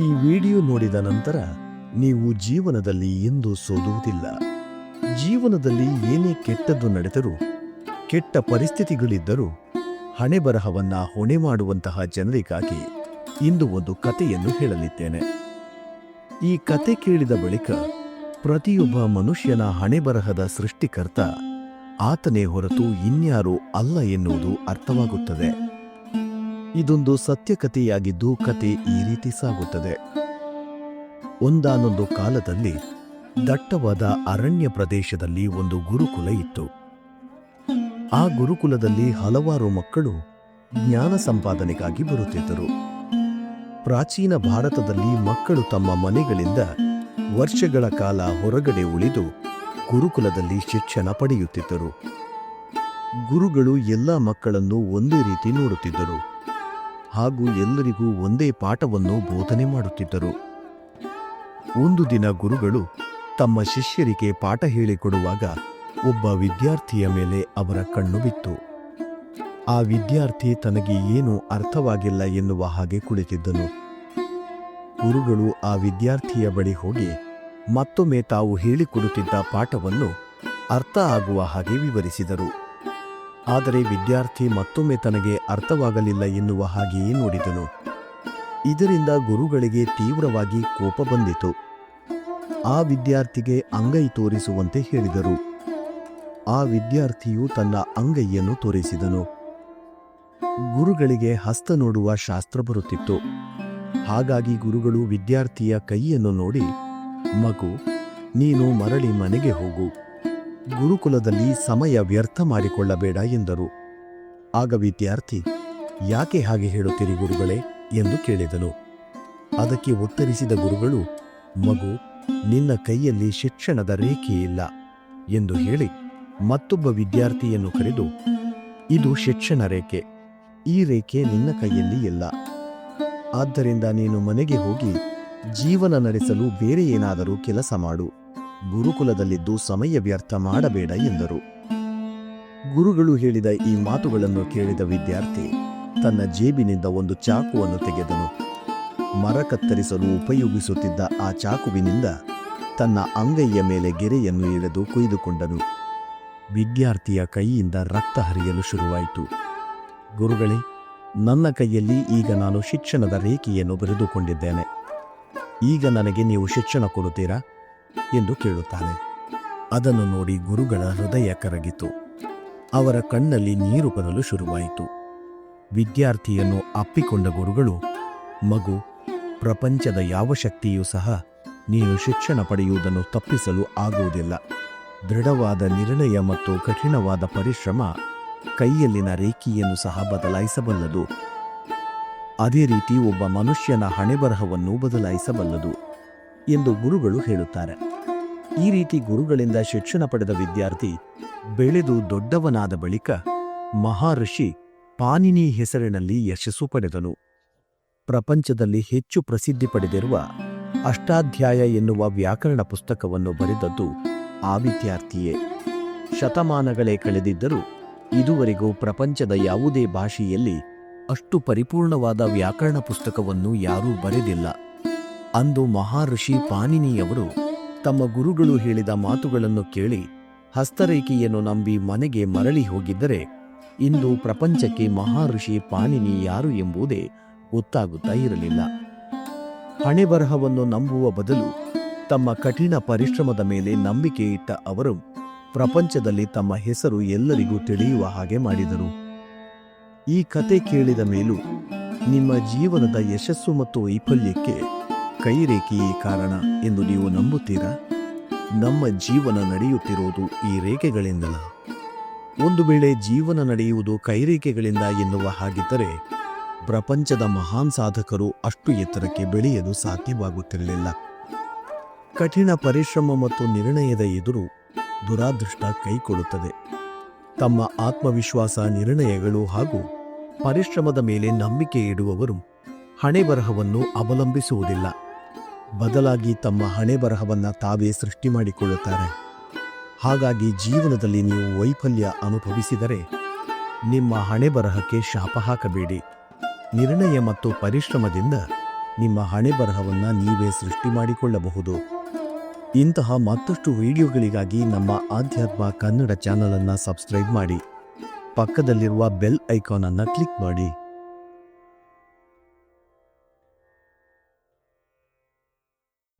ಈ ವಿಡಿಯೋ ನೋಡಿದ ನಂತರ ನೀವು ಜೀವನದಲ್ಲಿ ಎಂದು ಸೋಲುವುದಿಲ್ಲ ಜೀವನದಲ್ಲಿ ಏನೇ ಕೆಟ್ಟದ್ದು ನಡೆದರೂ, ಕೆಟ್ಟ ಪರಿಸ್ಥಿತಿಗಳಿದ್ದರೂ ಹಣೆ ಬರಹವನ್ನ ಹೊಣೆ ಮಾಡುವಂತಹ ಜನರಿಗಾಗಿ ಇಂದು ಒಂದು ಕಥೆಯನ್ನು ಹೇಳಲಿದ್ದೇನೆ. ಈ ಕತೆ ಕೇಳಿದ ಬಳಿಕ ಪ್ರತಿಯೊಬ್ಬ ಮನುಷ್ಯನ ಹಣೆಬರಹದ ಸೃಷ್ಟಿಕರ್ತ ಆತನೇ ಹೊರತು ಇನ್ಯಾರೂ ಅಲ್ಲ ಎನ್ನುವುದು ಅರ್ಥವಾಗುತ್ತದೆ. ಇದೊಂದು ಸತ್ಯಕಥೆಯಾಗಿದ್ದು ಕತೆ ಈ ರೀತಿ ಸಾಗುತ್ತದೆ. ಒಂದಾನೊಂದು ಕಾಲದಲ್ಲಿ ದಟ್ಟವಾದ ಅರಣ್ಯ ಪ್ರದೇಶದಲ್ಲಿ ಒಂದು ಗುರುಕುಲ ಇತ್ತು. ಆ ಗುರುಕುಲದಲ್ಲಿ ಹಲವಾರು ಮಕ್ಕಳು ಜ್ಞಾನ ಸಂಪಾದನೆಗಾಗಿ ಬರುತ್ತಿದ್ದರು. ಪ್ರಾಚೀನ ಭಾರತದಲ್ಲಿ ಮಕ್ಕಳು ತಮ್ಮ ಮನೆಗಳಿಂದ ವರ್ಷಗಳ ಕಾಲ ಹೊರಗಡೆ ಉಳಿದು ಗುರುಕುಲದಲ್ಲಿ ಶಿಕ್ಷಣ ಪಡೆಯುತ್ತಿದ್ದರು. ಗುರುಗಳು ಎಲ್ಲ ಮಕ್ಕಳನ್ನು ಒಂದೇ ರೀತಿ ನೋಡುತ್ತಿದ್ದರು. ಹಾಗೂ ಎಲ್ಲರಿಗೂ ಒಂದೇ ಪಾಠವನ್ನು ಬೋಧನೆ ಮಾಡುತ್ತಿದ್ದರು. ಒಂದು ದಿನ ಗುರುಗಳು ತಮ್ಮ ಶಿಷ್ಯರಿಗೆ ಪಾಠ ಹೇಳಿಕೊಡುವಾಗ ಒಬ್ಬ ವಿದ್ಯಾರ್ಥಿಯ ಮೇಲೆ ಅವರ ಕಣ್ಣು ಬಿತ್ತು. ಆ ವಿದ್ಯಾರ್ಥಿ ತನಗೆ ಏನೂ ಅರ್ಥವಾಗಿಲ್ಲ ಎನ್ನುವ ಹಾಗೆ ಕುಳಿತಿದ್ದನು. ಗುರುಗಳು ಆ ವಿದ್ಯಾರ್ಥಿಯ ಬಳಿ ಹೋಗಿ ಮತ್ತೊಮ್ಮೆ ತಾವು ಹೇಳಿಕೊಡುತ್ತಿದ್ದ ಪಾಠವನ್ನು ಅರ್ಥ ಆಗುವ ಹಾಗೆ ವಿವರಿಸಿದರು. ಆದರೆ ವಿದ್ಯಾರ್ಥಿ ಮತ್ತೊಮ್ಮೆ ತನಗೆ ಅರ್ಥವಾಗಲಿಲ್ಲ ಎನ್ನುವ ಹಾಗೆಯೇ ನೋಡಿದನು. ಇದರಿಂದ ಗುರುಗಳಿಗೆ ತೀವ್ರವಾಗಿ ಕೋಪ ಬಂದಿತು. ಆ ವಿದ್ಯಾರ್ಥಿಗೆ ಅಂಗೈ ತೋರಿಸುವಂತೆ ಹೇಳಿದರು. ಆ ವಿದ್ಯಾರ್ಥಿಯು ತನ್ನ ಅಂಗೈಯನ್ನು ತೋರಿಸಿದನು. ಗುರುಗಳಿಗೆ ಹಸ್ತ ನೋಡುವ ಶಾಸ್ತ್ರ ಬರುತ್ತಿತ್ತು. ಹಾಗಾಗಿ ಗುರುಗಳು ವಿದ್ಯಾರ್ಥಿಯ ಕೈಯನ್ನು ನೋಡಿ, ಮಗು, ನೀನು ಮರಳಿ ಮನೆಗೆ ಹೋಗು. ಗುರುಕುಲದಲ್ಲಿ ಸಮಯ ವ್ಯರ್ಥ ಮಾಡಿಕೊಳ್ಳಬೇಡ ಎಂದರು. ಆಗ ವಿದ್ಯಾರ್ಥಿ, ಯಾಕೆ ಹಾಗೆ ಹೇಳುತ್ತೀರಿ ಗುರುಗಳೇ? ಎಂದು ಕೇಳಿದನು. ಅದಕ್ಕೆ ಉತ್ತರಿಸಿದ ಗುರುಗಳು, ಮಗು, ನಿನ್ನ ಕೈಯಲ್ಲಿ ಶಿಕ್ಷಣದ ರೇಖೆಯಿಲ್ಲ ಎಂದು ಹೇಳಿ ಮತ್ತೊಬ್ಬ ವಿದ್ಯಾರ್ಥಿಯನ್ನು ಕರೆದು, ಇದು ಶಿಕ್ಷಣ ರೇಖೆ. ಈ ರೇಖೆ ನಿನ್ನ ಕೈಯಲ್ಲಿ ಇಲ್ಲ. ಆದ್ದರಿಂದ ನೀನು ಮನೆಗೆ ಹೋಗಿ ಜೀವನ ನಡೆಸಲು ಬೇರೆ ಏನಾದರೂ ಕೆಲಸ ಮಾಡು. ಗುರುಕುಲದಲ್ಲಿದ್ದು ಸಮಯ ವ್ಯರ್ಥ ಮಾಡಬೇಡ ಎಂದರು. ಗುರುಗಳು ಹೇಳಿದ ಈ ಮಾತುಗಳನ್ನು ಕೇಳಿದ ವಿದ್ಯಾರ್ಥಿ ತನ್ನ ಜೇಬಿನಿಂದ ಒಂದು ಚಾಕುವನ್ನು ತೆಗೆದನು. ಮರ ಕತ್ತರಿಸಲು ಉಪಯೋಗಿಸುತ್ತಿದ್ದ ಆ ಚಾಕುವಿನಿಂದ ತನ್ನ ಅಂಗೈಯ ಮೇಲೆ ಗೆರೆಯನ್ನು ಎಳೆದು ಕೊಯ್ದುಕೊಂಡನು. ವಿದ್ಯಾರ್ಥಿಯ ಕೈಯಿಂದ ರಕ್ತ ಹರಿಯಲು ಶುರುವಾಯಿತು. ಗುರುಗಳೇ, ನನ್ನ ಕೈಯಲ್ಲಿ ಈಗ ನಾನು ಶಿಕ್ಷಣದ ರೇಖೆಯನ್ನು ಬರೆದುಕೊಂಡಿದ್ದೇನೆ. ಈಗ ನನಗೆ ನೀವು ಶಿಕ್ಷಣ ಕೊಡುತ್ತೀರಾ? ಎಂದು ಕೇಳುತ್ತಾನೆ. ಅದನ್ನು ನೋಡಿ ಗುರುಗಳ ಹೃದಯ ಕರಗಿತು. ಅವರ ಕಣ್ಣಲ್ಲಿ ನೀರು ಬರಲು ಶುರುವಾಯಿತು. ವಿದ್ಯಾರ್ಥಿಯನ್ನು ಅಪ್ಪಿಕೊಂಡ ಗುರುಗಳು, ಮಗು, ಪ್ರಪಂಚದ ಯಾವ ಶಕ್ತಿಯೂ ಸಹ ನೀನು ಶಿಕ್ಷಣ ಪಡೆಯುವುದನ್ನು ತಪ್ಪಿಸಲು ಆಗುವುದಿಲ್ಲ. ದೃಢವಾದ ನಿರ್ಣಯ ಮತ್ತು ಕಠಿಣವಾದ ಪರಿಶ್ರಮ ಕೈಯಲ್ಲಿನ ರೇಖೆಯನ್ನು ಸಹ ಬದಲಾಯಿಸಬಲ್ಲದು. ಅದೇ ರೀತಿ ಒಬ್ಬ ಮನುಷ್ಯನ ಹಣೆಬರಹವನ್ನು ಬದಲಾಯಿಸಬಲ್ಲದು. ಎಂದು ಗುರುಗಳು ಹೇಳುತ್ತಾರೆ. ಈ ರೀತಿ ಗುರುಗಳಿಂದ ಶಿಕ್ಷಣ ಪಡೆದ ವಿದ್ಯಾರ್ಥಿ ಬೆಳೆದು ದೊಡ್ಡವನಾದ ಬಳಿಕ ಮಹಾಋಷಿ ಪಾನಿನಿ ಹೆಸರಿನಲ್ಲಿ ಯಶಸ್ಸು ಪಡೆದನು. ಪ್ರಪಂಚದಲ್ಲಿ ಹೆಚ್ಚು ಪ್ರಸಿದ್ಧಿ ಪಡೆದಿರುವ ಅಷ್ಟಾಧ್ಯಾಯ ಎನ್ನುವ ವ್ಯಾಕರಣ ಪುಸ್ತಕವನ್ನು ಬರೆದದ್ದು ಆ ವಿದ್ಯಾರ್ಥಿಯೇ. ಶತಮಾನಗಳೇ ಕಳೆದಿದ್ದರೂ ಇದುವರೆಗೂ ಪ್ರಪಂಚದ ಯಾವುದೇ ಭಾಷೆಯಲ್ಲಿ ಅಷ್ಟು ಪರಿಪೂರ್ಣವಾದ ವ್ಯಾಕರಣ ಪುಸ್ತಕವನ್ನು ಯಾರೂ ಬರೆದಿಲ್ಲ. ಅಂದು ಮಹಾಋಷಿ ಪಾನಿನಿಯವರು ತಮ್ಮ ಗುರುಗಳು ಹೇಳಿದ ಮಾತುಗಳನ್ನು ಕೇಳಿ ಹಸ್ತರೇಖೆಯನ್ನು ನಂಬಿ ಮನೆಗೆ ಮರಳಿ ಹೋಗಿದ್ದರೆ ಇಂದು ಪ್ರಪಂಚಕ್ಕೆ ಮಹಾಋಷಿ ಪಾನಿನಿ ಯಾರು ಎಂಬುದೇ ಗೊತ್ತಾಗುತ್ತಾ ಇರಲಿಲ್ಲ. ಹಣೆಬರಹವನ್ನು ನಂಬುವ ಬದಲು ತಮ್ಮ ಕಠಿಣ ಪರಿಶ್ರಮದ ಮೇಲೆ ನಂಬಿಕೆ ಇಟ್ಟ ಅವರು ಪ್ರಪಂಚದಲ್ಲಿ ತಮ್ಮ ಹೆಸರು ಎಲ್ಲರಿಗೂ ತಿಳಿಯುವ ಹಾಗೆ ಮಾಡಿದರು. ಈ ಕತೆ ಕೇಳಿದ ಮೇಲೂ ನಿಮ್ಮ ಜೀವನದ ಯಶಸ್ಸು ಮತ್ತು ವೈಫಲ್ಯಕ್ಕೆ ಕೈರೇಖೆಯೇ ಕಾರಣ ಎಂದು ನೀವು ನಂಬುತ್ತೀರಾ? ನಮ್ಮ ಜೀವನ ನಡೆಯುತ್ತಿರುವುದು ಈ ರೇಖೆಗಳಿಂದಲ ಒಂದು ವೇಳೆ ಜೀವನ ನಡೆಯುವುದು ಕೈರೇಖೆಗಳಿಂದ ಎನ್ನುವ ಹಾಗಿದ್ದರೆ ಪ್ರಪಂಚದ ಮಹಾನ್ ಸಾಧಕರು ಅಷ್ಟು ಎತ್ತರಕ್ಕೆ ಬೆಳೆಯಲು ಸಾಧ್ಯವಾಗುತ್ತಿರಲಿಲ್ಲ. ಕಠಿಣ ಪರಿಶ್ರಮ ಮತ್ತು ನಿರ್ಣಯದ ಎದುರು ದುರಾದೃಷ್ಟ ಕೈಕೊಡುತ್ತದೆ. ತಮ್ಮ ಆತ್ಮವಿಶ್ವಾಸ, ನಿರ್ಣಯಗಳು ಹಾಗೂ ಪರಿಶ್ರಮದ ಮೇಲೆ ನಂಬಿಕೆ ಇಡುವವರು ಹಣೆಬರಹವನ್ನು ಅವಲಂಬಿಸುವುದಿಲ್ಲ. ಬದಲಾಗಿ ತಮ್ಮ ಹಣೆ ಬರಹವನ್ನು ತಾವೇ ಸೃಷ್ಟಿ ಮಾಡಿಕೊಳ್ಳುತ್ತಾರೆ. ಹಾಗಾಗಿ ಜೀವನದಲ್ಲಿ ನೀವು ವೈಫಲ್ಯ ಅನುಭವಿಸಿದರೆ ನಿಮ್ಮ ಹಣೆ ಬರಹಕ್ಕೆ ಶಾಪ ಹಾಕಬೇಡಿ. ನಿರ್ಣಯ ಮತ್ತು ಪರಿಶ್ರಮದಿಂದ ನಿಮ್ಮ ಹಣೆ ಬರಹವನ್ನು ನೀವೇ ಸೃಷ್ಟಿ ಮಾಡಿಕೊಳ್ಳಬಹುದು. ಇಂತಹ ಮತ್ತಷ್ಟು ವಿಡಿಯೋಗಳಿಗಾಗಿ ನಮ್ಮ ಆಧ್ಯಾತ್ಮ ಕನ್ನಡ ಚಾನಲನ್ನು ಸಬ್ಸ್ಕ್ರೈಬ್ ಮಾಡಿ. ಪಕ್ಕದಲ್ಲಿರುವ ಬೆಲ್ ಐಕಾನನ್ನು ಕ್ಲಿಕ್ ಮಾಡಿ.